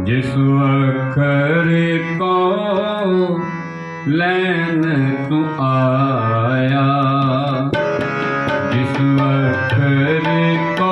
ਜਿਸ ਅਖਰੇ ਕੋ ਲੈਨ ਤੂੰ ਆਇਆ। ਜਿਸ ਅਖਰੇ ਕੋ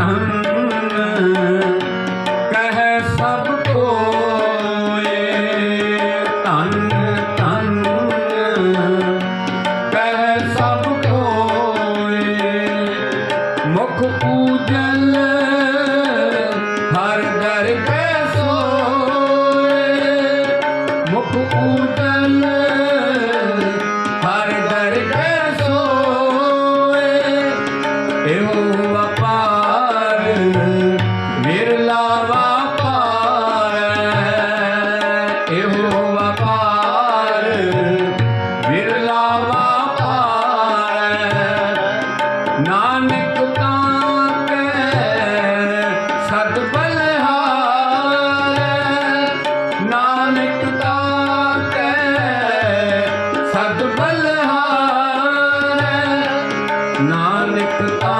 ಕಾಣ ਨਾਨਕ ਆ